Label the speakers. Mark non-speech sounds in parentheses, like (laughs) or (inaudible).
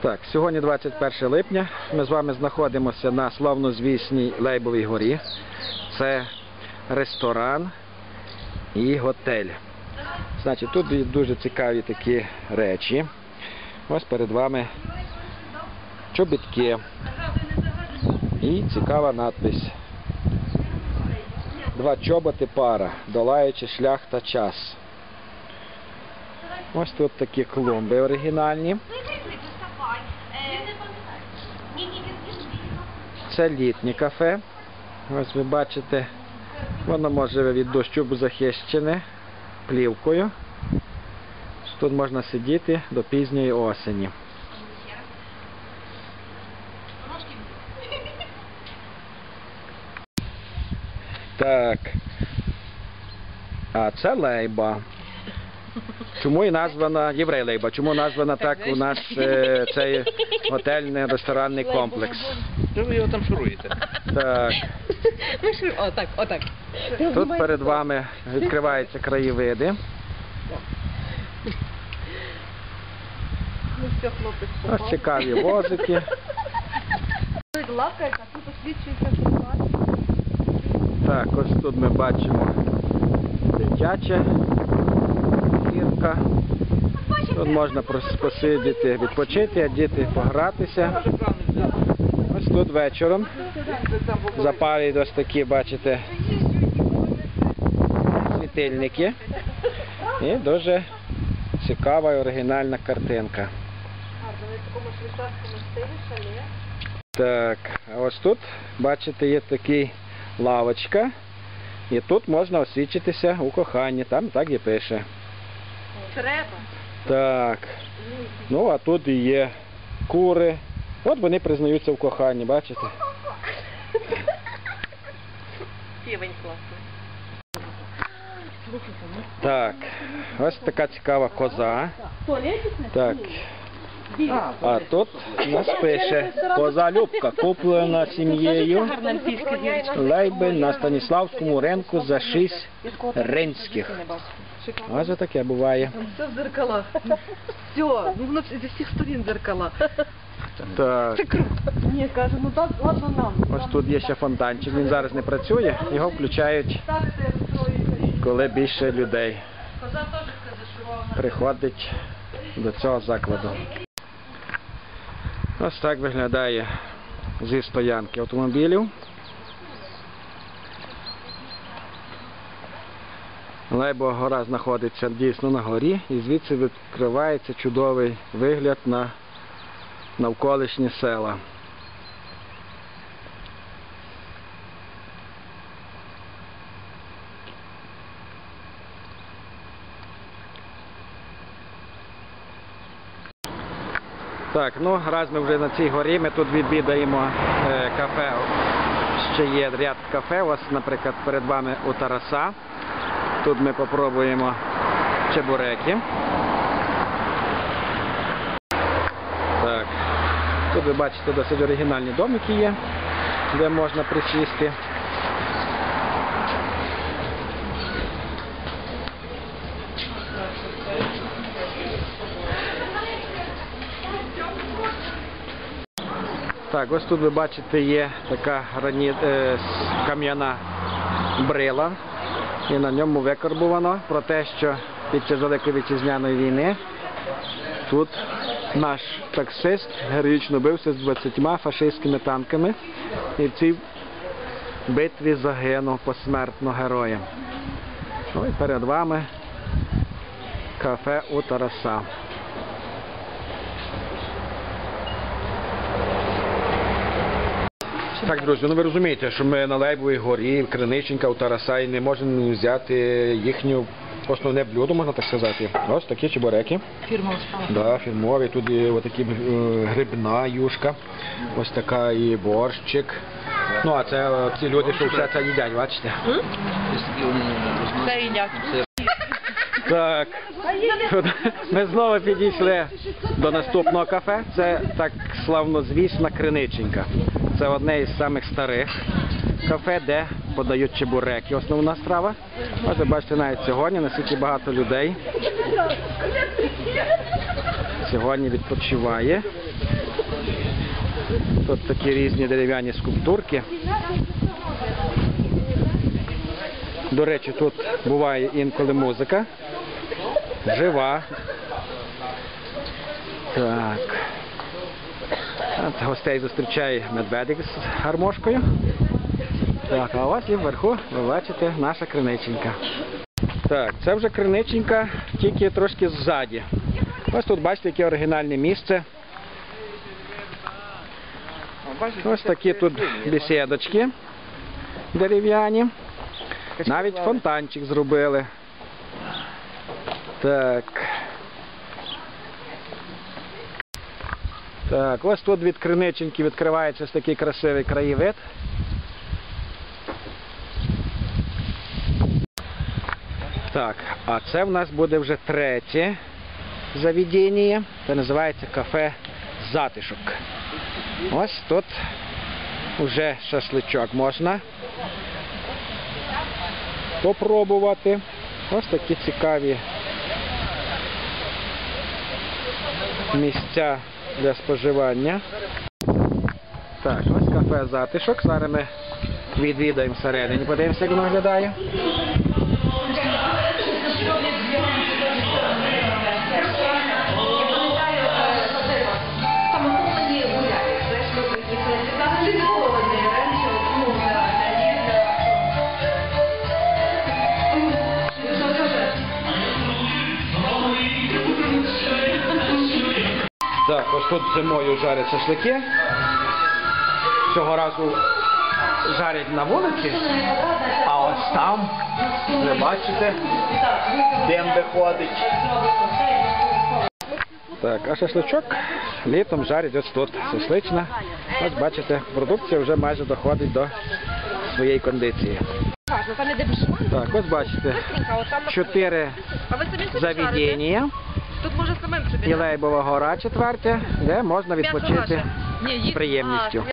Speaker 1: Так, сьогодні 21 липня. Ми з вами знаходимося на славнозвісній Лейбовій горі. Це ресторан і готель. Значить, тут дуже цікаві такі речі. Ось перед вами чобітки і цікава надпись. Два чоботи пара, долаючи шлях та час. Ось тут такі клумби оригінальні. Це літнє кафе. Ось ви бачите, воно може від дощу захищене плівкою. Тут можна сидіти до пізньої осені. Так. А це лейба. Чому і названа єврей лейба? Чому названа так у нас е, цей готельний ресторанний комплекс?
Speaker 2: Що ви його там шуруєте?
Speaker 1: Так. (laughs)
Speaker 3: Ми ж отак, отак.
Speaker 1: Тут перед вами відкриваються краєвиди.
Speaker 3: Ну все, хлопець
Speaker 1: Ось цікаві возики.
Speaker 3: Лавка, а тут освічується шоколад.
Speaker 1: Так, ось тут ми бачимо дитяча гірка. Тут можна посидіти, відпочити, а діти погратися. Тут вечором запалюють ось такі, бачите, світильники. І дуже цікава і оригінальна картинка. Так, а ось тут, бачите, є такий лавочка. І тут можна освідчитися у коханні, там так і пише.
Speaker 3: Треба.
Speaker 1: Так. Ну, а тут і є кури. От вони признаються в коханні, бачите?
Speaker 3: Півень класний.
Speaker 1: Так. Ось така цікава коза. Так. А тут у нас пише коза Любка, куплена сім'єю. Лейби на Станіславському ринку за 6 ринських. Ось таке буває.
Speaker 3: Все в зеркалах. Все, ну воно зі всіх сторін зеркала.
Speaker 1: Так.
Speaker 3: Ні, каже, ну так, ладно нам.
Speaker 1: Ось тут є ще фонтанчик, він зараз не працює, його включають, коли більше людей приходить до цього закладу. Ось так виглядає зі стоянки автомобілів. Лейбова гора знаходиться дійсно на горі і звідси відкривається чудовий вигляд на навколишні села. Так, ну раз ми вже на цій горі, ми тут відвідаємо е, кафе. Ще є ряд кафе. Ось, наприклад, перед вами у Тараса. Тут ми попробуємо чебуреки. Так. Тут ви бачите досить оригінальні домики є, де можна присісти. Так, ось тут ви бачите є така граніт, е, кам'яна брила. І на ньому викарбовано про те, що під час Великої вітчизняної війни тут наш таксист героїчно бився з 20 фашистськими танками і в цій битві загинув посмертно героєм. Ну і перед вами кафе у Тараса. Так, друзі, ну ви розумієте, що ми на Лейбовій горі, Криниченка, у Тараса і не можемо взяти їхню основне блюдо, можна так сказати. Ось такі чебуреки.
Speaker 3: Устала.
Speaker 1: Да, фірмові. Тут є отакі е, грибна юшка, ось така і борщик. Ну, а це е, ці люди, що все це їдять, бачите?
Speaker 3: Це їдять.
Speaker 1: Так. Ми знову підійшли до наступного кафе. Це так славнозвісна криниченька. Це одне із самих старих кафе, де подають чебуреки. Основна страва. Ось ви бачите навіть сьогодні, наскільки багато людей. Сьогодні відпочиває. Тут такі різні дерев'яні скульптурки. До речі, тут буває інколи музика. Жива. Так. От гостей зустрічає медведик з гармошкою. Так, а ось і вверху ви бачите наша криниченька. Так, це вже криниченька, тільки трошки ззаді. Ось тут бачите, яке оригінальне місце. Ось такі тут бесідочки дерев'яні. Навіть фонтанчик зробили. Так. Так, ось тут від криниченьки відкривається ось такий красивий краєвид. Так, а це в нас буде вже третє заведення. Це називається кафе Затишок. Ось тут вже шашличок можна попробувати. Ось такі цікаві місця для споживання. Так, ось кафе Затишок. Зараз ми відвідаємо всередині, подивимося, як воно виглядає. Так, ось тут зимою жарять шашлики. Цього разу жарять на вулиці, а ось там, ви бачите, дим виходить. Так, а шашличок літом жарять ось тут, шашлична. Ось бачите, продукція вже майже доходить до своєї кондиції. Так, ось бачите, чотири заведення.
Speaker 3: Тут може самим собі.
Speaker 1: Ілейбова гора четвертя, де можна
Speaker 3: М'ясо
Speaker 1: відпочити
Speaker 3: ваше. Ні, їх-
Speaker 1: з приємністю.